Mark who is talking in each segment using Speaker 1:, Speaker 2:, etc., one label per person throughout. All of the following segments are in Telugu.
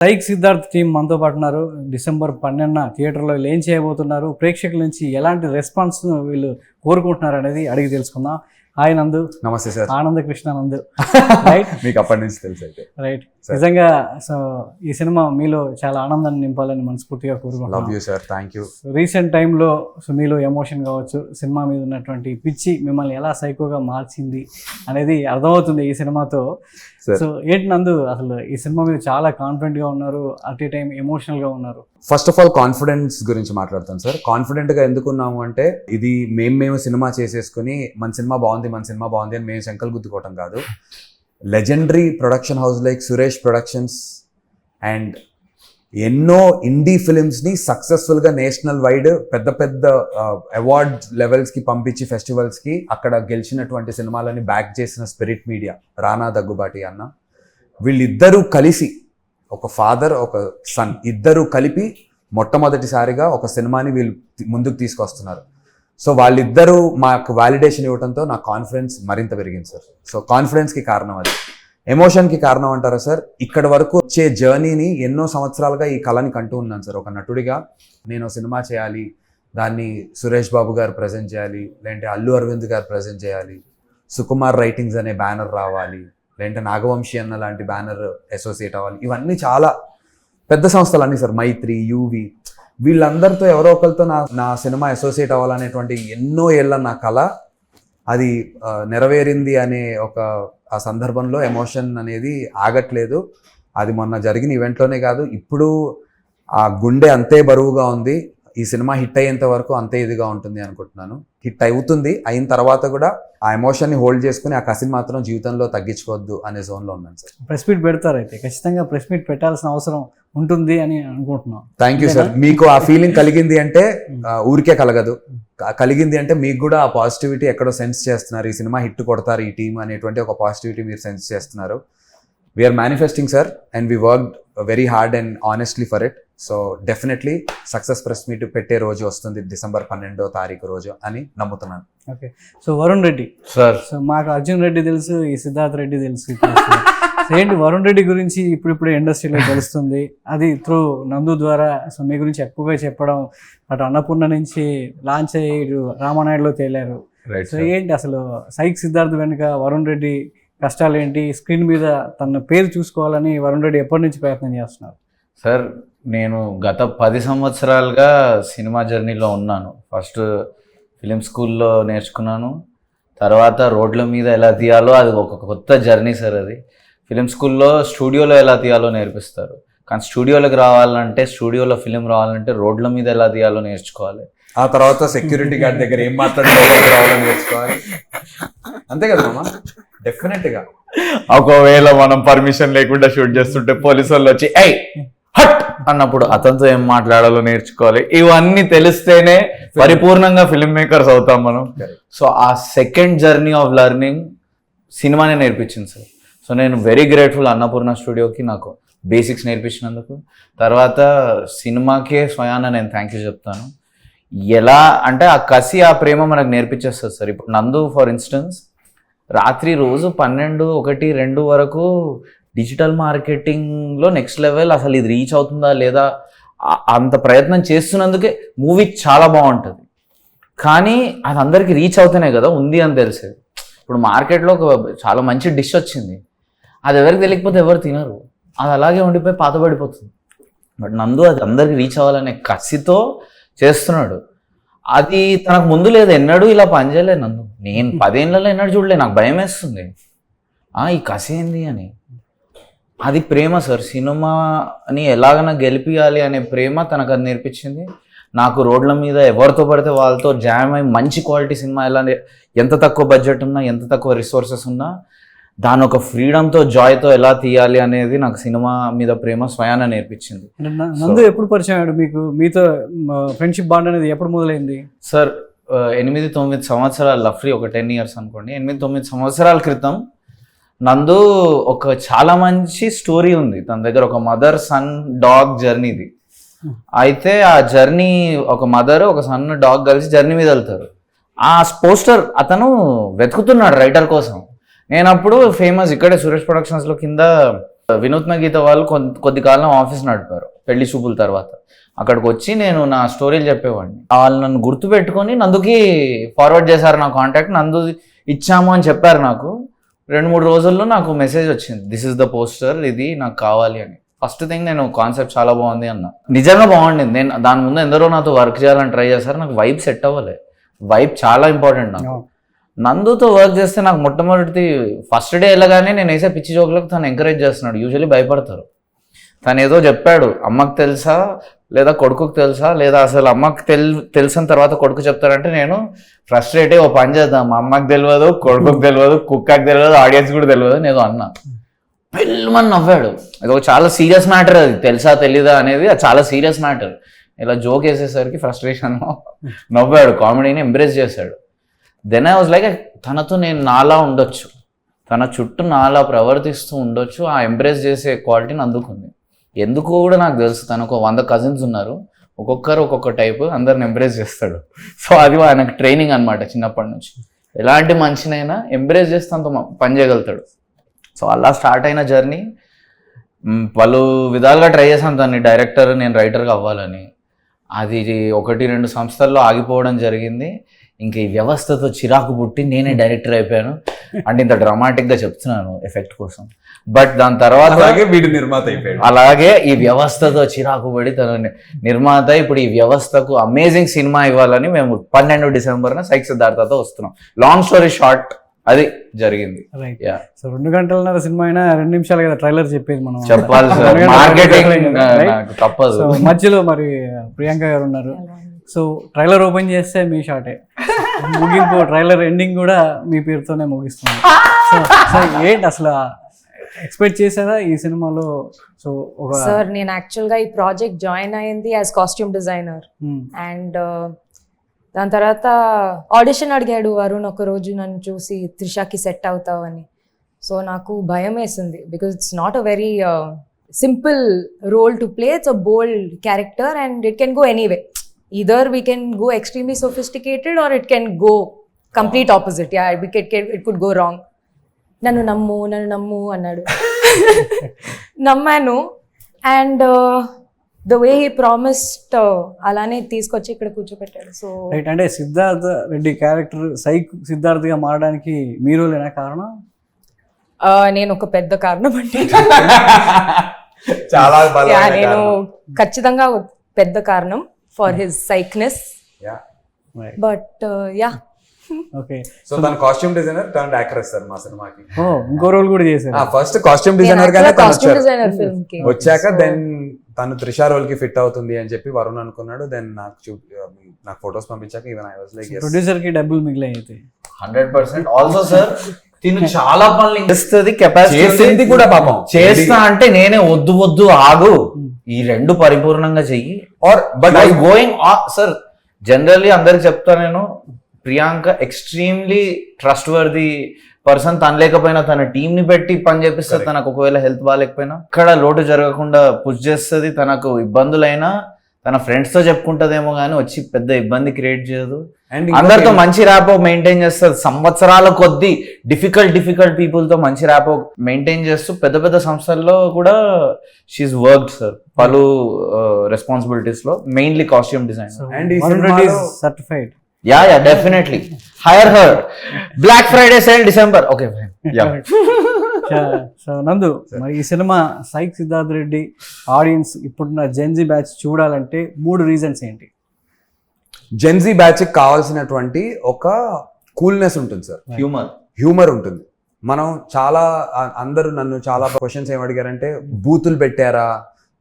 Speaker 1: సైక్ సిద్ధార్థ్ టీం మనతో పాటు ఉన్నారు. డిసెంబర్ పన్నెండున థియేటర్లో వీళ్ళు ఏం చేయబోతున్నారు? ప్రేక్షకుల నుంచి ఎలాంటి రెస్పాన్స్ వీళ్ళు కోరుకుంటున్నారు అనేది అడిగి తెలుసుకుందాం. హాయ్ నందు.
Speaker 2: నమస్తే సార్.
Speaker 1: ఆనంద కృష్ణ నందు. రైట్
Speaker 2: మీకు అప్పటి నుంచి తెలుసు అయితే.
Speaker 1: రైట్. నిజంగా సో ఈ సినిమా మీలో చాలా ఆనందాన్ని నింపాలని మనస్ఫూర్తిగా
Speaker 2: లవ్
Speaker 1: కోరుకుంటున్నాం
Speaker 2: you sir thank you
Speaker 1: recent టైంలో సో మీలో ఎమోషన్ కావచ్చు సినిమా మీద ఉన్నటువంటి పిచ్చి మిమ్మల్ని ఎలా సైకోగా మార్చింది అనేది అర్థమవుతుంది ఈ సినిమాతో. సో ఏంటి నందు? అసలు ఈ సినిమా మీద చాలా కాన్ఫిడెంట్గా ఉన్నారు అట్ ఏ టైం ఎమోషనల్గా ఉన్నారు.
Speaker 2: ఫస్ట్ ఆఫ్ ఆల్ కాన్ఫిడెన్స్ గురించి మాట్లాడతాను సార్ కాన్ఫిడెంట్గా ఎందుకున్నాము అంటే ఇది మేము మేము సినిమా చేసేసుకుని మన సినిమా బాగుంది మన సినిమా బాగుంది అని మేము శంకల్ గుద్దుకోవటం కాదు. Legendary production house like Suresh Productions and ఎన్నో ఇండీ ఫిలిమ్స్ని సక్సెస్ఫుల్గా నేషనల్ వైడ్ పెద్ద పెద్ద అవార్డ్ లెవెల్స్కి పంపించి ఫెస్టివల్స్కి అక్కడ గెలిచినటువంటి సినిమాలని బ్యాక్ చేసిన స్పిరిట్ మీడియా రానా దగ్గుబాటి అన్న. వీళ్ళిద్దరూ కలిసి ఒక ఫాదర్ ఒక సన్ ఇద్దరూ కలిపి మొట్టమొదటిసారిగా ఒక సినిమాని వీళ్ళు ముందుకు తీసుకొస్తున్నారు. సో వాళ్ళిద్దరూ మాకు వాలిడేషన్ ఇవ్వడంతో నా కాన్ఫిడెన్స్ మరింత పెరిగింది సార్ సో కాన్ఫిడెన్స్కి కారణం అది. ఎమోషన్కి కారణం అంటారా సార్ ఇక్కడ వరకు వచ్చే జర్నీని ఎన్నో సంవత్సరాలుగా ఈ కళని కంటూ ఉన్నాను సార్ ఒక నటుడిగా నేను సినిమా చేయాలి దాన్ని సురేష్ బాబు గారు ప్రజెంట్ చేయాలి లేదంటే అల్లు అరవింద్ గారు ప్రజెంట్ చేయాలి సుకుమార్ రైటింగ్స్ అనే బ్యానర్ రావాలి లేదంటే నాగవంశీ అన్న లాంటి బ్యానర్ అసోసియేట్ అవ్వాలి ఇవన్నీ చాలా పెద్ద సంస్థలు అన్నీ సార్ మైత్రి యూవి వీళ్ళందరితో ఎవరో ఒకరితో నా నా సినిమా అసోసియేట్ అవ్వాలనేటువంటి ఎన్నో ఏళ్ళ నా కళ అది నెరవేరింది అనే ఒక ఆ సందర్భంలో ఎమోషన్ అనేది ఆగట్లేదు. అది మొన్న జరిగిన ఈవెంట్లోనే కాదు ఇప్పుడు ఆ గుండె అంతే బరువుగా ఉంది. ఈ సినిమా హిట్ అయ్యేంత వరకు అంతే ఇదిగా ఉంటుంది అనుకుంటున్నాను. హిట్ అవుతుంది. అయిన తర్వాత కూడా ఆ ఎమోషన్ని హోల్డ్ చేసుకుని ఆ కసిని మాత్రం జీవితంలో తగ్గించుకోవద్దు అనే జోన్లో ఉన్నాను సార్.
Speaker 1: ప్రెస్ మీట్ పెడతారు అయితే. ఖచ్చితంగా ప్రెస్ మీట్ పెట్టాల్సిన అవసరం ఉంటుంది అని అనుకుంటున్నాం.
Speaker 2: థ్యాంక్ యూ సార్ మీకు ఆ ఫీలింగ్ కలిగింది అంటే ఊరికే కలగదు. కలిగింది అంటే మీకు కూడా ఆ పాజిటివిటీ ఎక్కడో సెన్స్ చేస్తున్నారు. ఈ సినిమా హిట్ కొడతారు ఈ టీం అనేటువంటి ఒక పాజిటివిటీ మీరు సెన్స్ చేస్తున్నారు. We're manifesting sir and we work very hard and honestly for it so definitely success press meet పెట్టే రోజు వస్తుంది డిసెంబర్ పన్నెండో తారీఖు రోజు అని నమ్ముతున్నాను.
Speaker 1: Okay. So Varun Reddy.
Speaker 2: Sir.
Speaker 1: So మాకు అర్జున్ రెడ్డి తెలుసు ఈ సిద్ధార్థ్ రెడ్డి తెలుసు ఏంటి వరుణ్ రెడ్డి గురించి ఇప్పుడిప్పుడు ఇండస్ట్రీలో తెలుస్తుంది. అది త్రూ నందు ద్వారా సో మీ గురించి ఎక్కువగా చెప్పడం అటు అన్నపూర్ణ నుంచి లాంచ్ అయ్యి రామానాయుడులో తేలారు.
Speaker 2: రైట్
Speaker 1: సో ఏంటి అసలు సైక్ సిద్ధార్థ్ వెనుక వరుణ్ రెడ్డి కష్టాలు ఏంటి స్క్రీన్ మీద తన పేరు చూసుకోవాలని వరుణ్ రెడ్డి ఎప్పటి నుంచి ప్రయత్నం చేస్తున్నారు?
Speaker 3: సార్ నేను గత పది సంవత్సరాలుగా సినిమా జర్నీలో ఉన్నాను. ఫస్ట్ ఫిలిం స్కూల్లో నేర్చుకున్నాను. తర్వాత రోడ్ల మీద ఎలా తీయాలో అది ఒక కొత్త జర్నీ సార్ అది. ఫిలిం స్కూల్లో స్టూడియోలో ఎలా తీయాలో నేర్పిస్తారు. కానీ స్టూడియోలోకి రావాలంటే స్టూడియోలో ఫిలిం రావాలంటే రోడ్ల మీద ఎలా తీయాలో నేర్చుకోవాలి.
Speaker 2: ఆ తర్వాత సెక్యూరిటీ గార్డ్ దగ్గర ఏం మాట్లాడుకోవాలో రావాలని నేర్చుకోవాలి. అంతే కదా మామ? డెఫినెట్గా
Speaker 3: ఒకవేళ మనం పర్మిషన్ లేకుండా షూట్ చేస్తుంటే పోలీసు వాళ్ళు వచ్చి ఐ హట్! అన్నప్పుడు అతనితో ఏం మాట్లాడాలో నేర్చుకోవాలి. ఇవన్నీ తెలిస్తేనే పరిపూర్ణంగా ఫిల్మ్ మేకర్స్ అవుతాం మనం. సో ఆ సెకండ్ జర్నీ ఆఫ్ లెర్నింగ్ సినిమానే నేర్పించింది సార్. సో నేను వెరీ గ్రేట్ఫుల్ అన్నపూర్ణ స్టూడియోకి నాకు బేసిక్స్ నేర్పించినందుకు. తర్వాత సినిమాకే స్వయాన నేను థ్యాంక్ యూ చెప్తాను. ఎలా అంటే ఆ కసి ఆ ప్రేమ మనకు నేర్పించేస్తుంది సార్. ఇప్పుడు నందు ఫర్ ఇన్స్టెన్స్ రాత్రి రోజు పన్నెండు ఒకటి రెండు వరకు డిజిటల్ మార్కెటింగ్లో నెక్స్ట్ లెవెల్ అసలు ఇది రీచ్ అవుతుందా లేదా? అంత ప్రయత్నం చేస్తున్నందుకే మూవీ చాలా బాగుంటుంది. కానీ అది అందరికీ రీచ్ అవుతేనే కదా ఉంది అని తెలిసేది. ఇప్పుడు మార్కెట్లో ఒక చాలా మంచి డిష్ వచ్చింది. అది ఎవరికి తెలియకపోతే ఎవరు తినరు. అది అలాగే ఉండిపోయి పాతబడిపోతుంది. బట్ నందు అది అందరికి రీచ్ అవ్వాలనే కసితో చేస్తున్నాడు. అది తనకు ముందు లేదు ఎన్నడూ ఇలా పనిచేయలేదు నందు. నేను పదేళ్ళలో ఎన్నడూ చూడలేదు నాకు భయం వేస్తుంది. ఈ కసి ఏంది అని. అది ప్రేమ సార్. సినిమాని ఎలాగైనా గెలిపియాలి అనే ప్రేమ తనకు అది నేర్పించింది. నాకు రోడ్ల మీద ఎవరితో పడితే వాళ్ళతో జామ్ అయి మంచి క్వాలిటీ సినిమా ఎలా ఎంత తక్కువ బడ్జెట్ ఉన్నా ఎంత తక్కువ రిసోర్సెస్ ఉన్నా దాని ఒక ఫ్రీడమ్తో జాయ్తో ఎలా తీయాలి అనేది నాకు సినిమా మీద ప్రేమ స్వయాన నేర్పించింది.
Speaker 1: నందు ఎప్పుడు పరిచయం అయ్యాడు మీకు? మీతో ఫ్రెండ్షిప్ బాండ్ అనేది ఎప్పుడు మొదలైంది?
Speaker 3: సార్ ఎనిమిది తొమ్మిది సంవత్సరాలు లఫ్లీ ఒక టెన్ ఇయర్స్ అనుకోండి. ఎనిమిది తొమ్మిది సంవత్సరాల క్రితం నందు ఒక చాలా మంచి స్టోరీ ఉంది. తన దగ్గర ఒక మదర్ సన్ డాగ్ జర్నీది అయితే ఆ జర్నీ ఒక మదర్ ఒక సన్ డాగ్ కలిసి జర్నీ మీద వెళ్తారు. ఆ పోస్టర్ అతను వెతుకుతున్నాడు రైటర్ కోసం. నేను అప్పుడు ఫేమస్ ఇక్కడే సురేష్ ప్రొడక్షన్స్లో కింద వినూత్న గీత వాళ్ళు కొన్- కొద్ది కాలం ఆఫీస్ నడిపారు పెళ్ళి చూపుల తర్వాత. అక్కడికి వచ్చి నేను నా స్టోరీలు చెప్పేవాడిని. వాళ్ళు నన్ను గుర్తుపెట్టుకొని నందుకి ఫార్వర్డ్ చేశారు నా కాంటాక్ట్ నందు ఇచ్చాము అని చెప్పారు నాకు. రెండు మూడు రోజుల్లో నాకు మెసేజ్ వచ్చింది. దిస్ ఇస్ ద పోస్టర్ ఇది నాకు కావాలి అని. ఫస్ట్ థింగ్ నేను కాన్సెప్ట్ చాలా బాగుంది అన్న. నిజంగా బాగుండింది. నేను దాని ముందు ఎందరో నాతో వర్క్ చేయాలని ట్రై చేశారు. నాకు వైబ్ సెట్ అవ్వలే. వైబ్ చాలా ఇంపార్టెంట్ నాకు. నందుతో వర్క్ చేస్తే నాకు మొట్టమొదటి ఫస్ట్ డే వెళ్ళగానే నేను వేసే పిచ్చి జోకులకు తను ఎంకరేజ్ చేస్తున్నాడు. యూజువల్లీ భయపడతారు. తను ఏదో చెప్పాడు అమ్మకు తెలుసా? లేదా కొడుకుకి తెలుసా? లేదా అసలు అమ్మకు తెల్ తెలిసిన తర్వాత కొడుకు చెప్తారంటే నేను ఫ్రస్ట్రేట్ ఓ పని చేద్దాం. అమ్మకు తెలియదు కొడుకుకి తెలియదు కుక్కకు తెలియదు ఆడియన్స్ కూడా తెలియదు నేను అన్నా. పెళ్ళమని నవ్వాడు. అది ఒక చాలా సీరియస్ మ్యాటర్ అది. తెలుసా తెలీదా అనేది అది చాలా సీరియస్ మ్యాటర్ ఇలా జోక్ వేసేసరికి ఫ్రస్ట్రేషన్ నవ్వాడు. కామెడీని ఎంబ్రేస్ చేశాడు. దెన్ ఐ వాజ్ లైక్ తనతో నేను నాలా ఉండొచ్చు. తన చుట్టూ నాలా ప్రవర్తిస్తూ ఉండొచ్చు. ఆ ఎంబ్రేస్ చేసే క్వాలిటీని అందుకుంది. ఎందుకో కూడా నాకు తెలుసు. తనకు వంద కజిన్స్ ఉన్నారు. ఒక్కొక్కరు ఒక్కొక్క టైపు అందరిని ఎంబ్రేస్ చేస్తాడు. సో అది ఆయనకు ట్రైనింగ్ అనమాట చిన్నప్పటి నుంచి. ఎలాంటి మనిషినైనా ఎంబ్రేస్ చేస్తే అంత మ- పని చేయగలుగుతాడు. సో అలా స్టార్ట్ అయిన జర్నీ పలు విధాలుగా ట్రై చేశాను దాన్ని డైరెక్టర్ నేను రైటర్గా అవ్వాలని. అది ఒకటి రెండు సంస్థల్లో ఆగిపోవడం జరిగింది. ఇంక ఈ వ్యవస్థతో చిరాకు పుట్టి నేనే డైరెక్టర్ అయిపోయాను. అంటే ఇంత డ్రామాటిక్గా చెప్తున్నాను ఎఫెక్ట్ కోసం. బట్ దాని తర్వాత
Speaker 2: అలాగే వీడు నిర్మాత అయిపోయాడు.
Speaker 3: అలాగే ఈ వ్యవస్థతో చిరాకు పడి తన నిర్మాత ఇప్పుడు ఈ వ్యవస్థకు అమేజింగ్ సినిమా ఇవ్వాలని మేము పన్నెండు డిసెంబర్న సైక్ సిద్ధార్థతో వస్తున్నాం. లాంగ్ స్టోరీ షార్ట్ అది జరిగింది.
Speaker 1: సో రెండు గంటలన్నర సినిమా అయినా రెండు నిమిషాలు కదా ట్రైలర్ చెప్పేది మనం.
Speaker 3: చెప్పాలి మార్కెటింగ్
Speaker 1: మధ్యలో మరి ప్రియాంక గారు ఉన్నారు. సో ట్రైలర్ ఓపెన్ చేస్తే మీ షాటే ముగింపు ట్రైలర్ ఎండింగ్ కూడా మీ పేరుతోనే ముగిస్తుంది. సో సో ఏంటి అసలు ఎక్స్పెక్ట్ చేశారా ఈ సినిమాలో? సో ఒక
Speaker 4: సార్ నేను యాక్చువల్గా ఈ ప్రాజెక్ట్ జాయిన్ అయింది యాజ్ కాస్ట్యూమ్ డిజైనర్. అండ్ దాని తర్వాత ఆడిషన్ అడిగాడు వరుణ్ ఒక రోజు నన్ను చూసి త్రిషాకి సెట్ అవుతావు అని. సో నాకు భయం వేసింది because it's not a very simple role to play it's a bold character and it can go anyway either we can go extremely sophisticated or it can go complete opposite yeah it it could go wrong నన్ను నమ్ము నన్ను నమ్ము అన్నాడు. నమ్మాను. And the way he promised అలానే తీసుకొచ్చి ఇక్కడ కూర్చోపెట్టాడు. సో
Speaker 1: రైట్ అంటే సిద్ధార్థ రెడ్డి క్యారెక్టర్ సైక్ సిద్ధార్థగా మారడానికి మీరు లేనా కారణం?
Speaker 4: నేను ఒక పెద్ద కారణం అంటే.
Speaker 2: చాలా
Speaker 4: Yeah, నేను. ఖచ్చితంగా పెద్ద కారణం. For his psychness
Speaker 2: Yeah.
Speaker 4: But yeah
Speaker 1: okay
Speaker 2: so తన costume designer turn actress sir మా సినిమాకి
Speaker 1: ఓ ఇంకో రోల్ కూడా చేశారు.
Speaker 2: ఫస్ట్ కాస్ట్యూమ్ డిజైనర్ గానే తను
Speaker 4: కాస్ట్యూమ్
Speaker 2: వచ్చారు.
Speaker 4: డిజైనర్ ఫిల్మ్కి.
Speaker 2: వచ్చాక దెన్ తను త్రిషా రోల్కి ఫిట్ అవుతుంది అని చెప్పి వరుణ్ అనుకున్నాడు. దెన్ నాకు చూ నాకు ఫొటోస్ పంపించాక ఈవెన్ ఐ వాజ్ లైక్
Speaker 1: ప్రొడ్యూసర్కి డబ్బులు మిగిలాయి అయితే
Speaker 3: హండ్రెడ్ పర్సెంట్. ఆల్సో సార్ తిను చాలా పనులు చేస్తుంది కెపాసిటీ
Speaker 2: కూడా పాపం.
Speaker 3: చేస్తా అంటే నేనే వద్దు వద్దు ఆగు. ఈ రెండు పరిపూర్ణంగా చెయ్యి.
Speaker 2: Or but
Speaker 3: but I going sir generally అందరికి చెప్తా నేను Priyanka extremely trustworthy person తను లేకపోయినా తన టీం ని పెట్టి పని చేపిస్తుంది
Speaker 2: Correct.
Speaker 3: తనకు ఒకవేళ హెల్త్ బాగాలేకపోయినా ఇక్కడ లోటు జరగకుండా పుష్ చేస్తుంది తనకు ఇబ్బందులైనా తన ఫ్రెండ్స్తో చెప్పుకుంటదేమో కానీ వచ్చి పెద్ద ఇబ్బంది క్రియేట్ చేయదు.
Speaker 2: అండ్
Speaker 3: అందరితో మంచి ర్యాపో మెయింటైన్ చేస్తుంది సంవత్సరాల కొద్దీ డిఫికల్ట్ డిఫికల్ట్ పీపుల్తో మంచి ర్యాపో మెయింటైన్ చేస్తూ పెద్ద పెద్ద సంస్థల్లో కూడా షీఈ్ వర్క్డ్ సార్ పలు రెస్పాన్సిబిలిటీస్లో మెయిన్లీ కాస్ట్యూమ్ డిజైన్
Speaker 2: సినిమాలో-
Speaker 1: certified
Speaker 3: yeah yeah definitely hire her black Friday sale December okay yeah
Speaker 1: so Nandu మరి ఈ cinema psych Siddharth Reddy audience ఇప్పుడున్న జెన్జీ బ్యాచ్ చూడాలంటే మూడు రీజన్స్ ఏంటి?
Speaker 2: జెన్జీ బ్యాచ్ కావాల్సినటువంటి ఒక కూల్నెస్ ఉంటుంది సార్.
Speaker 3: హ్యూమర్
Speaker 2: హ్యూమర్ ఉంటుంది. మనం చాలా అందరూ నన్ను చాలా క్వశ్చన్స్ ఏం అడిగారంటే బూతులు పెట్టారా?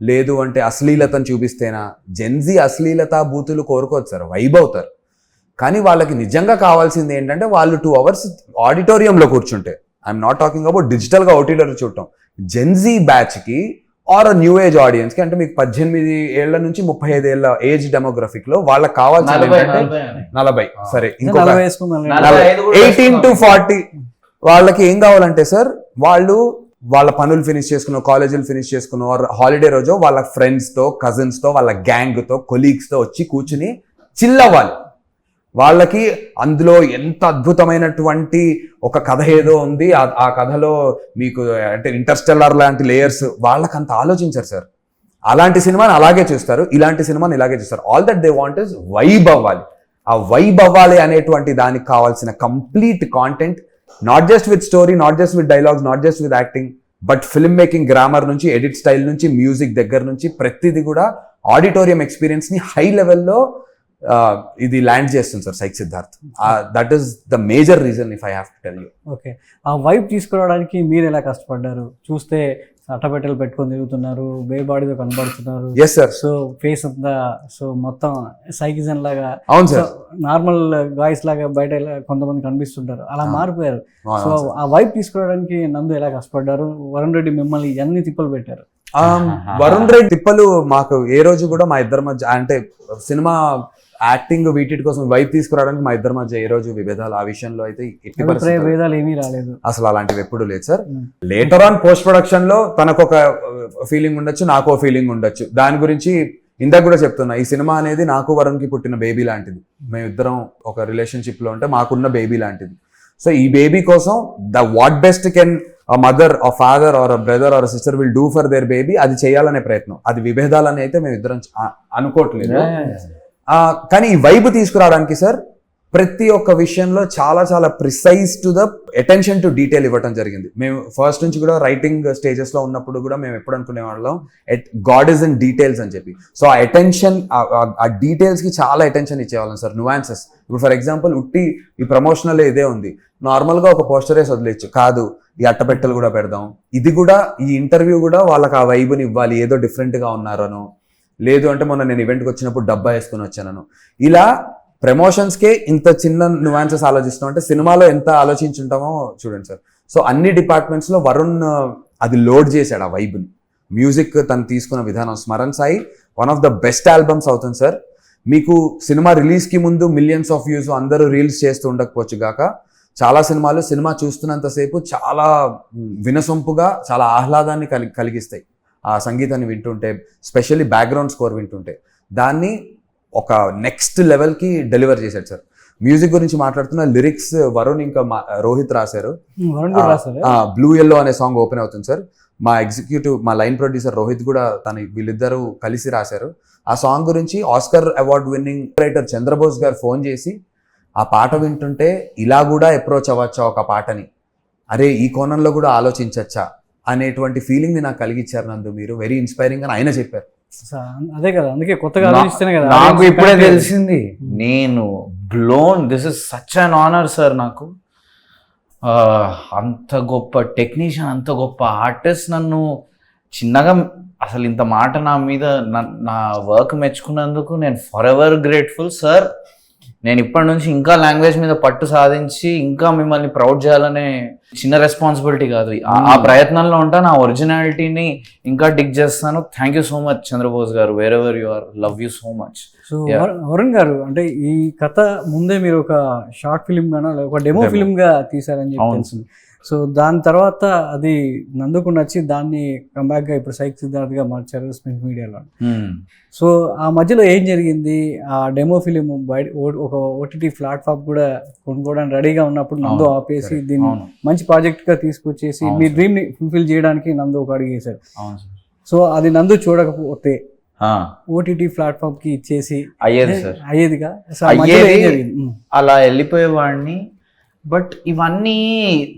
Speaker 2: లేదు అంటే అశ్లీలతను చూపిస్తేనా? జెన్జీ అశ్లీలత బూతులు కోరుకోవచ్చు సార్. వైబ్ అవుతారు. కానీ వాళ్ళకి నిజంగా కావాల్సింది ఏంటంటే వాళ్ళు టూ అవర్స్ ఆడిటోరియంలో కూర్చుంటే. ఐఎమ్ నాట్ టాకింగ్ అబౌట్ డిజిటల్గా ఓటీటీలో చూడటం. జెన్జీ బ్యాచ్కి ఆర్ న్యూ ఏజ్ ఆడియన్స్కి అంటే మీకు పద్దెనిమిది ఏళ్ళ నుంచి ముప్పై ఐదు ఏళ్ళ ఏజ్ డెమోగ్రఫిక్లో వాళ్ళకి కావాల్సింది
Speaker 3: నలభై
Speaker 2: ఏంటంటే సరే
Speaker 3: కూడా
Speaker 2: ఎయిటీన్ టు. ఫార్టీ వాళ్ళకి ఏం కావాలంటే సార్ వాళ్ళు వాళ్ళ పనులు ఫినిష్ చేసుకున్న కాలేజీలు ఫినిష్ చేసుకున్న హాలిడే రోజు వాళ్ళ ఫ్రెండ్స్తో కజిన్స్తో వాళ్ళ గ్యాంగ్తో కొలీగ్స్తో వచ్చి కూర్చుని చిల్ అవ్వాలి. వాళ్ళకి అందులో ఎంత అద్భుతమైనటువంటి ఒక కథ ఏదో ఉంది ఆ- కథలో మీకు అంటే ఇంటర్స్టెల్లర్ లాంటి లేయర్స్ వాళ్ళకి అంత ఆలోచించారు సార్. అలాంటి సినిమాని అలాగే చూస్తారు ఇలాంటి సినిమాని ఇలాగే చూస్తారు. All that they want is vibe అవ్వాలి. ఆ వైబ్ అవ్వాలి అనేటువంటి దానికి కావాల్సిన complete content not just with story not just with dialogues not just with acting but film making grammar నుంచి ఎడిట్ స్టైల్ నుంచి మ్యూజిక్ దగ్గర నుంచి ప్రతిదీ కూడా ఆడిటోరియం ఎక్స్పీరియన్స్ని హై లెవెల్లో ఇది ల్యాండ్ చేస్తుంది sir psych Siddharth. That is the major reason if I have to tell you
Speaker 1: okay. ఆ వైబ్ తీసుకురావడానికి మీరు ఎలా కష్టపడ్డారు? చూస్తే అట్టపెట్టెలు పెట్టుకొని తిరుగుతున్నారు బేబాడీతో కనబడుతున్నారు.
Speaker 2: ఎస్ సార్
Speaker 1: సో ఫేస్ అంతా సో మొత్తం సైకిజన్ లాగా
Speaker 2: అవును సార్
Speaker 1: నార్మల్ గాయస్ లాగా బయట కొంతమంది కనిపిస్తుంటారు. అలా. మారిపోయారు. సో. ఆ వైబ్ తీసుకురావడానికి నందు ఎలా కష్టపడ్డారు? వరుణ్ రెడ్డి మిమ్మల్ని ఎన్ని తిప్పలు పెట్టారు?
Speaker 2: Um, వరుణ్ రెడ్డి తిప్పలు మాకు ఏ రోజు కూడా మా ఇద్దరి మధ్య అంటే సినిమా యాక్టింగ్ వీటి కోసం వైపు తీసుకురావడానికి మా ఇద్దరి మధ్య ఏ రోజు విభేదాలు ఆ విషయంలో అయితే ఎట్టి
Speaker 1: అభిప్రాయ
Speaker 2: పరిస్థితుల్లో
Speaker 1: భేదాలు ఏమీ రాలేదు.
Speaker 2: అసలు అలాంటివి ఎప్పుడు లేదు సార్. లేటర్ ఆన్ పోస్ట్ ప్రొడక్షన్లో తనకు ఒక ఫీలింగ్ ఉండొచ్చు నాకు ఫీలింగ్ ఉండొచ్చు. దాని గురించి ఇందాక కూడా చెప్తున్నా ఈ సినిమా అనేది నాకు వరుణ్కి పుట్టిన బేబీ లాంటిది. మేమిద్దరం ఒక రిలేషన్షిప్లో ఉంటే మాకున్న బేబీ లాంటిది. సో ఈ బేబీ కోసం the what best can a mother a father or brother or sister will do for their baby అది చేయాలనే ప్రయత్నం. అది విభేదాలని అయితే మేము ఇద్దరం అనుకోవట్లేదు. కానీ ఈ వైబ్ తీసుకురావడానికి సార్ ప్రతి ఒక్క విషయంలో చాలా చాలా precise to the attention to detail ఇవ్వడం జరిగింది. మేము ఫస్ట్ నుంచి కూడా రైటింగ్ స్టేజెస్లో ఉన్నప్పుడు కూడా మేము ఎప్పుడు అనుకునే వాళ్ళం గాడ్ ఇస్ ఇన్ డీటెయిల్స్ అని చెప్పి. సో ఆ అటెన్షన్ ఆ డీటెయిల్స్కి చాలా అటెన్షన్ ఇచ్చేవాళ్ళం సార్ నువాన్సెస్ ఇప్పుడు ఫర్ ఎగ్జాంపుల్ ఉట్టి ఈ ప్రమోషనల్ ఇదే ఉంది. నార్మల్గా ఒక పోస్టర్ వదిలేచ్చు కాదు ఈ అట్టపెట్టెలు కూడా పెడదాం. ఇది కూడా ఈ ఇంటర్వ్యూ కూడా వాళ్ళకి ఆ వైబుని ఇవ్వాలి. ఏదో డిఫరెంట్గా ఉన్నారనో లేదు అంటే మొన్న నేను ఈవెంట్కి వచ్చినప్పుడు డబ్బా వేసుకుని వచ్చాను ఇలా ప్రమోషన్స్కే ఇంత చిన్న నువాన్సెస్ ఆలోచిస్తున్నాం అంటే సినిమాలో ఎంత ఆలోచించుంటామో చూడండి సార్. సో అన్ని డిపార్ట్మెంట్స్లో వరుణ్ అది లోడ్ చేశాడు ఆ వైబ్ని మ్యూజిక్ తను తీసుకున్న విధానం Smaran Sai one of the best albums అవుతుంది సార్. మీకు సినిమా రిలీజ్కి ముందు మిలియన్స్ ఆఫ్ వ్యూస్ అందరూ రీల్స్ చేస్తూ ఉండకపోవచ్చు గాక. చాలా సినిమాలు సినిమా చూస్తున్నంతసేపు చాలా వినసొంపుగా చాలా ఆహ్లాదాన్ని కలి కలిగిస్తాయి. ఆ సంగీతాన్ని వింటుంటే స్పెషల్లీ బ్యాక్గ్రౌండ్ స్కోర్ వింటుంటే దాన్ని ఒక నెక్స్ట్ లెవెల్కి డెలివర్ చేశాడు సార్. మ్యూజిక్ గురించి మాట్లాడుతున్న లిరిక్స్ వరుణ్ ఇంకా మా- రోహిత్ రాశారు. బ్లూ ఎల్లో అనే సాంగ్ ఓపెన్ అవుతుంది సార్. మా ఎగ్జిక్యూటివ్ మా లైన్ ప్రొడ్యూసర్ రోహిత్ కూడా తన వీళ్ళిద్దరూ కలిసి రాశారు. ఆ సాంగ్ గురించి Oscar award winning writer Chandrabose garu phone చేసి ఆ పాట వింటుంటే ఇలా కూడా అప్రోచ్ అవ్వచ్చా ఒక పాటని? అరే ఈ కోణంలో కూడా ఆలోచించచ్చా? అనేటువంటి ఫీలింగ్ని నాకు కలిగించారు నందు మీరు. వెరీ ఇన్స్పైరింగ్ అని ఆయన చెప్పారు.
Speaker 1: సో అదే కదా అందుకే కొత్తగా ఆలోచిస్తేనే కదా
Speaker 3: నాకు ఇప్పుడే. తెలిసింది. నేను blown this is such an honour sir నాకు. ఆ, అంత గొప్ప టెక్నీషియన్ అంత గొప్ప ఆర్టిస్ట్ నన్ను చిన్నగా అసలు ఇంత మాట నా మీద నా వర్క్ మెచ్చుకున్నందుకు నేను ఫర్ ఎవర్ గ్రేట్ఫుల్ సార్ నేను ఇప్పటి నుంచి ఇంకా లాంగ్వేజ్ మీద పట్టు సాధించి ఇంకా మిమ్మల్ని ప్రౌడ్ చేయాలనే చిన్న రెస్పాన్సిబిలిటీ కాదు. ఆ- ఆ ప్రయత్నంలో ఉంటా నా ఒరిజినాలిటీని ఇంకా డిక్ చేస్తాను. Thank you so much Chandrabose garu. Wherever you are love you so much
Speaker 1: so Varun garu అంటే ఈ కథ ముందే మీరు ఒక షార్ట్ ఫిల్మ్ గానో ఒక డెమో. ఫిల్మ్గా తీసారని చెప్పి సో దాని తర్వాత అది నందుకు నచ్చి దాన్ని కంబ్యాక్గా ఇప్పుడు సైక్ సిద్ధార్థ్గా మార్చారు స్మిత్ మీడియాలో. సో ఆ మధ్యలో ఏం జరిగింది? ఆ డెమో ఫిలిం బయట ఒక ఓటీటీ ప్లాట్ఫామ్ కూడా కొనుక్కోవడానికి రెడీగా ఉన్నప్పుడు నందు ఆపేసి. దీన్ని మంచి ప్రాజెక్ట్గా తీసుకొచ్చేసి మీ
Speaker 3: సార్.
Speaker 1: డ్రీమ్ని ఫుల్ఫిల్ చేయడానికి నందు ఒక అడుగు వేశారు
Speaker 3: అవును సార్.
Speaker 1: సో అది నందు చూడకపోతే ఓటీటీ ప్లాట్ఫామ్కి ఇచ్చేసి
Speaker 3: అయ్యేది సార్.
Speaker 1: అయ్యేదిగా. ఉమ్.
Speaker 3: అలా వెళ్ళిపోయేవాడిని బట్ ఇవన్నీ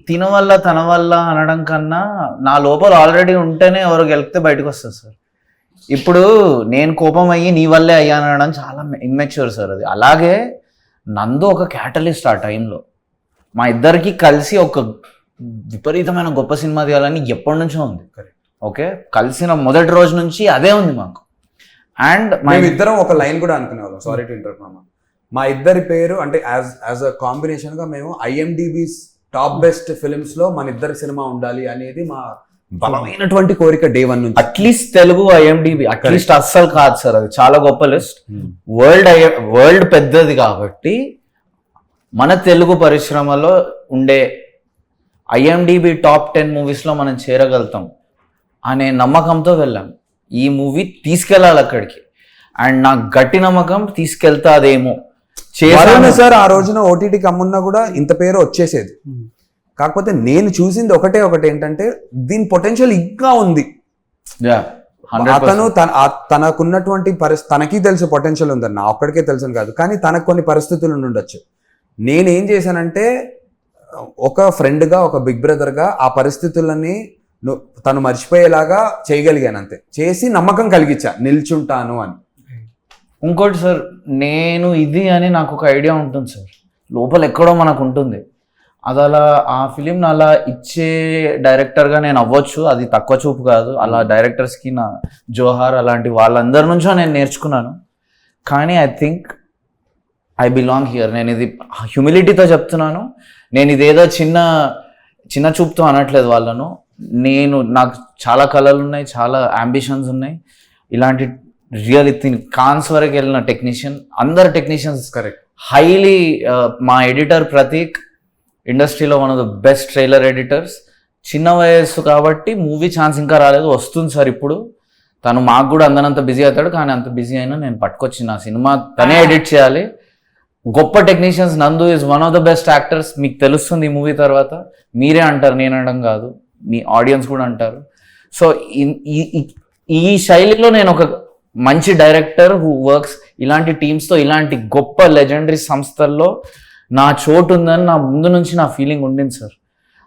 Speaker 3: తిన వల్ల తన వల్ల అనడం కన్నా నా లోపల ఆల్రెడీ ఉంటేనే ఎవరు గెలిపితే బయటకు వస్తుంది సార్. ఇప్పుడు నేను కోపం అయ్యి నీ వల్లే అయ్యాను అనడం చాలా ఇమ్మెచ్యూర్ సార్ అది. అలాగే నందు ఒక క్యాటలిస్ట్ ఆ టైంలో మా ఇద్దరికి కలిసి ఒక విపరీతమైన గొప్ప సినిమా తీయాలని ఎప్పటి నుంచో ఉంది. ఓకే? కలిసిన మొదటి రోజు నుంచి అదే ఉంది మాకు. అండ్ మా
Speaker 2: మేము ఇద్దరం ఒక లైన్ కూడా అనుకునేవాళ్ళం. సారీ టు ఇంటర్ప్ట్ మామ. మా ఇద్దరి పేరు అంటే యాజ్ యాజ్ అ కాంబినేషన్గా మేము ఐఎండిబి టాప్ బెస్ట్ ఫిలిమ్స్లో మన ఇద్దరి సినిమా ఉండాలి అనేది మా బలమైనటువంటి కోరిక డే వన్ నుంచి.
Speaker 3: At least Telugu IMDb at least అస్సలు కాదు సార్ అది. చాలా గొప్ప లిస్ట్. వరల్డ్ వరల్డ్ పెద్దది కాబట్టి మన తెలుగు పరిశ్రమలో ఉండే ఐఎండిబి టాప్ టెన్ మూవీస్లో మనం చేరగలుగుతాం అనే నమ్మకంతో వెళ్ళాం. ఈ మూవీ తీసుకెళ్ళాలి అక్కడికి. అండ్ నాకు గట్టి నమ్మకం తీసుకెళ్తాదేమో చేశాను.
Speaker 2: సార్ ఆ రోజున ఓటీటీకి అమ్మున్నా కూడా ఇంత పేరు వచ్చేసేది. కాకపోతే నేను చూసింది ఒకటే ఒకటి ఏంటంటే దీని పొటెన్షియల్ ఇంకా ఉంది.
Speaker 3: Yeah, 100%.
Speaker 2: అతను తన తనకున్నటువంటి పరిస్థితి తనకి తెలుసు పొటెన్షియల్ ఉందని నా ఒక్కడికే తెలుసు కాదు. కానీ తనకు కొన్ని పరిస్థితులు ఉండి ఉండొచ్చు నేనేం చేశానంటే ఒక ఫ్రెండ్గా ఒక బిగ్ బ్రదర్గా ఆ పరిస్థితులని ను- తను మర్చిపోయేలాగా చేయగలిగాను అంతే. చేసి నమ్మకం కలిగించా. నిల్చుంటాను అని.
Speaker 3: ఇంకోటి సార్ నేను ఇది అని నాకు ఒక ఐడియా ఉంటుంది సార్. లోపల ఎక్కడో మనకు ఉంటుంది. అది అలా ఆ ఫిలిం అలా ఇచ్చే డైరెక్టర్గా నేను అవ్వచ్చు. అది తక్కువ చూపు కాదు. అలా డైరెక్టర్స్కి నా జోహార్ అలాంటి వాళ్ళందరి నుంచో నేను నేర్చుకున్నాను. కానీ I think I belong here నేను ఇది హ్యూమిలిటీతో చెప్తున్నాను. నేను ఇదేదో చిన్న చిన్న చూపుతో అనట్లేదు వాళ్ళను. నేను నాకు చాలా కళలు ఉన్నాయి చాలా అంబిషన్స్ ఉన్నాయి. ఇలాంటి రియల్ కాన్స్ వరకు వెళ్ళిన టెక్నీషియన్ అందరు టెక్నీషియన్స్
Speaker 2: కరెక్ట్
Speaker 3: హైలీ మా ఎడిటర్ ప్రతీక్ ఇండస్ట్రీలో one of the best trailer editors చిన్న వయస్సు కాబట్టి మూవీ ఛాన్స్ ఇంకా రాలేదు. వస్తుంది సార్ ఇప్పుడు. తను మాకు కూడా అందనంత బిజీ అవుతాడు. కానీ అంత బిజీ అయినా నేను పట్టుకొచ్చి నా సినిమా తనే ఎడిట్ చేయాలి. గొప్ప technicians Nandu is one of the best actors మీకు తెలుస్తుంది ఈ మూవీ తర్వాత. మీరే అంటారు నేను అనడం కాదు. మీ ఆడియన్స్ కూడా అంటారు. సో ఈ శైలిలో నేను ఒక మంచి డైరెక్టర్ హూ వర్క్స్ ఇలాంటి టీమ్స్తో ఇలాంటి గొప్ప లెజెండరీ సంస్థల్లో నా చోటు ఉందని నా ముందు నుంచి నా ఫీలింగ్ ఉండింది సార్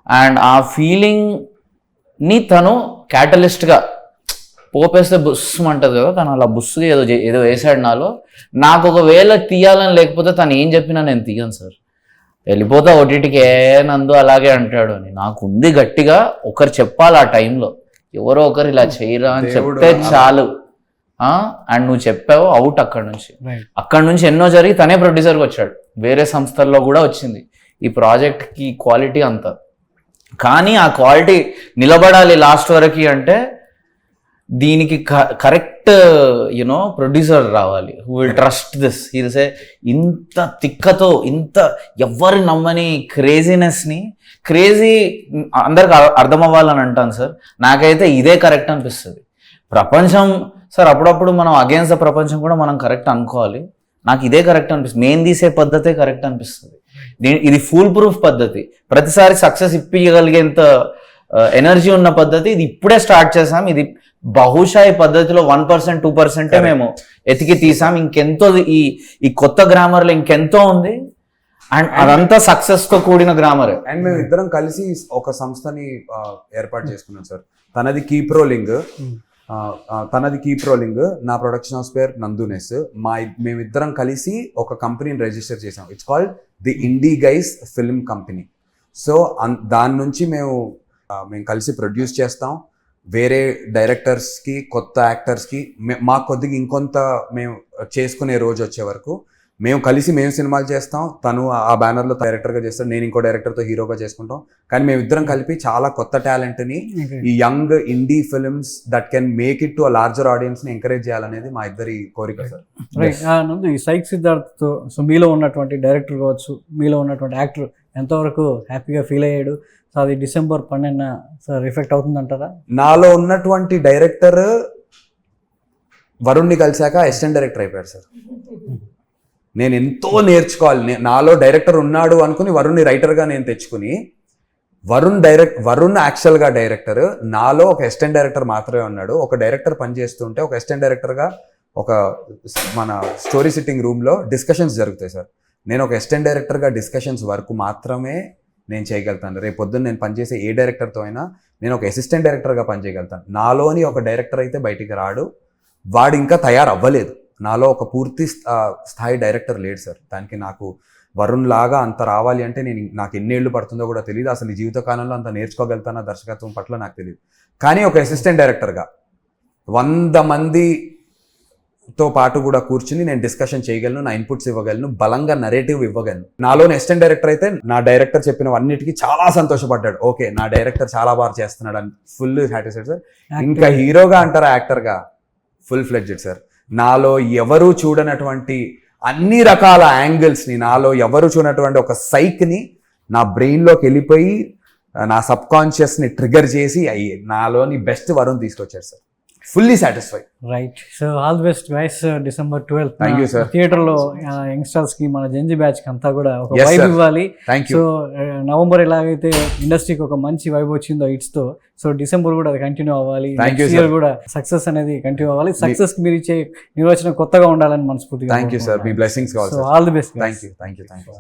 Speaker 3: అండ్ ఆ ఫీలింగ్ని తను క్యాటలిస్ట్గా పోపేస్తే బుస్సు అంటది కదా తను అలా బుస్సుగా ఏదో ఏదో వేసాడు నాలో. నాకు ఒకవేళ తీయాలని లేకపోతే తను ఏం చెప్పినా నేను తీయను సార్ వెళ్ళిపోతా ఓటీటీకి ఏ నందు అలాగే అంటాడు. అని నాకు ఉంది గట్టిగా ఒకరు చెప్పాలి ఆ టైంలో ఎవరో ఒకరు ఇలా చేయరా అని చెప్తే చాలు. అండ్ నువ్వు చెప్పావు అవుట్ అక్కడ నుంచి. అక్కడ నుంచి ఎన్నో జరిగి తనే ప్రొడ్యూసర్కి వచ్చాడు. వేరే సంస్థల్లో కూడా వచ్చింది. ఈ ప్రాజెక్ట్కి క్వాలిటీ అంత. కానీ ఆ క్వాలిటీ నిలబడాలి లాస్ట్ వరకు అంటే దీనికి కరెక్ట్ యునో ప్రొడ్యూసర్ రావాలి. హూ విల్ ట్రస్ట్ దిస్ ఇదిసే ఇంత తిక్కతో ఇంత ఎవ్వరి నమ్మని క్రేజీనెస్ని క్రేజీ అందరికి అర్- అర్థం అవ్వాలని అంటాను సార్ నాకైతే ఇదే కరెక్ట్ అనిపిస్తుంది. ప్రపంచం సార్ అప్పుడప్పుడు మనం అగేన్స్ ద ప్రపంచం కూడా మనం కరెక్ట్ అనుకోవాలి. నాకు ఇదే కరెక్ట్ అనిపిస్తుంది. నేను తీసే పద్ధతే కరెక్ట్ అనిపిస్తుంది. ఇది ఫుల్ ప్రూఫ్ పద్ధతి. ప్రతిసారి సక్సెస్ ఇప్పించగలిగేంత ఎనర్జీ ఉన్న పద్ధతి ఇది ఇప్పుడే స్టార్ట్ చేసాం ఇది బహుశా ఈ పద్ధతిలో వన్ పర్సెంట్ టూ పర్సెంటే మేము ఎతికి తీసాం. ఇంకెంతో ఈ ఈ కొత్త గ్రామర్లో ఇంకెంతో ఉంది. అండ్ అదంతా సక్సెస్తో కూడిన గ్రామరే
Speaker 2: అండ్ మేము ఇద్దరం కలిసి ఒక సంస్థని ఏర్పాటు చేసుకున్నాం సార్. తనది కీప్ రోలింగ్ తనది కీప్ రోలింగ్ నా ప్రొడక్షన్ హౌస్ పేరు నందునెస్. మా మేమిద్దరం కలిసి ఒక కంపెనీని రిజిస్టర్ చేసాం it's called the indie guys film company so దాని నుంచి మేము మేము కలిసి ప్రొడ్యూస్ చేస్తాం. వేరే డైరెక్టర్స్కి కొత్త యాక్టర్స్కి మాకు కొద్దిగా ఇంకొంత మేము చేసుకునే రోజు వచ్చే వరకు మేము కలిసి మేము సినిమాలు చేస్తాం తను ఆ బ్యానర్లో డైరెక్టర్గా చేస్తాడు నేను ఇంకో డైరెక్టర్తో హీరోగా చేసుకుంటాం. కానీ మేమిద్దరం కలిపి చాలా కొత్త టాలెంట్ని ఈ young indie films that can make it to a larger ఆడియన్స్ని ఎంకరేజ్ చేయాలనేది మా ఇద్దరి కోరిక సార్
Speaker 1: రైట్ ఈ సైక్ సిద్ధార్థ్తో సో మీలో ఉన్నటువంటి డైరెక్టర్ కావచ్చు మీలో ఉన్నటువంటి యాక్టర్ ఎంతవరకు హ్యాపీగా ఫీల్ అయ్యాడు? సో అది డిసెంబర్ పన్నెండున సార్ రిఫెక్ట్ అవుతుందంటారా?
Speaker 2: నాలో ఉన్నటువంటి డైరెక్టర్ వరుణ్ని కలిశాక అసిస్టెంట్ డైరెక్టర్ అయిపోయాడు సార్ నేను ఎంతో నేర్చుకోవాలి. నే- నాలో డైరెక్టర్ ఉన్నాడు అనుకుని వరుణ్ని రైటర్గా నేను తెచ్చుకుని వరుణ్ డైరెక్ట్ వరుణ్ యాక్చువల్గా డైరెక్టర్ నాలో ఒక అసిస్టెంట్ డైరెక్టర్ మాత్రమే ఉన్నాడు. ఒక డైరెక్టర్ పనిచేస్తుంటే ఒక అసిస్టెంట్ డైరెక్టర్గా ఒక మన స్టోరీ సిట్టింగ్ రూమ్లో డిస్కషన్స్ జరుగుతాయి సార్. నేను ఒక అసిస్టెంట్ డైరెక్టర్గా డిస్కషన్స్ వరకు మాత్రమే నేను చేయగలుగుతాను. రేపు పొద్దున్న నేను పనిచేసే ఏ డైరెక్టర్తో అయినా నేను ఒక అసిస్టెంట్ డైరెక్టర్గా పనిచేయగలుగుతాను. నాలోని ఒక డైరెక్టర్ అయితే బయటికి రాడు. వాడు ఇంకా తయారు అవ్వలేదు నాలో ఒక పూర్తి స్థాయి డైరెక్టర్ లేడు సార్. దానికి నాకు వరుణ్ లాగా అంత రావాలి అంటే నేను నాకు ఎన్ని ఏళ్ళు పడుతుందో కూడా తెలియదు అసలు ఈ జీవితకాలంలో అంత నేర్చుకోగలుగుతానా దర్శకత్వం పట్ల నాకు తెలియదు కానీ ఒక అసిస్టెంట్ డైరెక్టర్గా వంద మందితో పాటు కూడా కూర్చుని నేను డిస్కషన్ చేయగలను నా ఇన్పుట్స్ ఇవ్వగలను బలంగా నరేటివ్ ఇవ్వగలను. నాలోని అసిస్టెంట్ డైరెక్టర్ అయితే నా డైరెక్టర్ చెప్పినవన్నిటికీ చాలా సంతోషపడ్డాడు. ఓకే నా డైరెక్టర్ చాలా బాగా చేస్తున్నాడు అని ఫుల్ సాటిస్ఫైడ్ సార్. ఇంకా హీరోగా అంటారా యాక్టర్గా ఫుల్ ఫ్లెడ్జెడ్ సార్. నాలో ఎవరు చూడనటువంటి అన్ని రకాల యాంగిల్స్ని నాలో ఎవరు చూడనటువంటి ఒక సైక్ని నా బ్రెయిన్లోకి వెళ్ళిపోయి నా సబ్కాన్షియస్ని ట్రిగర్ చేసి అయ్యి నాలోని బెస్ట్ వరుణ్ తీసుకొచ్చాడు sir. Fully satisfied
Speaker 1: right so all the best guys December twelfth
Speaker 2: Thank you, sir.
Speaker 1: థియేటర్లో యంగ్స్టర్స్కి మన జెంజి బ్యాచ్కి అంతా కూడా ఒక వైబ్. ఇవ్వాలి.
Speaker 2: థ్యాంక్
Speaker 1: సో
Speaker 2: యూ
Speaker 1: నవంబర్ ఎలాగైతే ఇండస్ట్రీకి ఒక మంచి వైబ్ వచ్చిందో ఇట్స్తో సో డిసెంబర్ కూడా అది కంటిన్యూ అవ్వాలి. ఇయర్. కూడా సక్సెస్ అనేది కంటిన్యూ అవ్వాలి. సక్సెస్కి మీరు ఇచ్చే నిర్వచనం కొత్తగా ఉండాలని మనస్ఫూర్తిగా
Speaker 2: thank you sir me blessings sir
Speaker 1: all the best
Speaker 2: thank you thank you thank you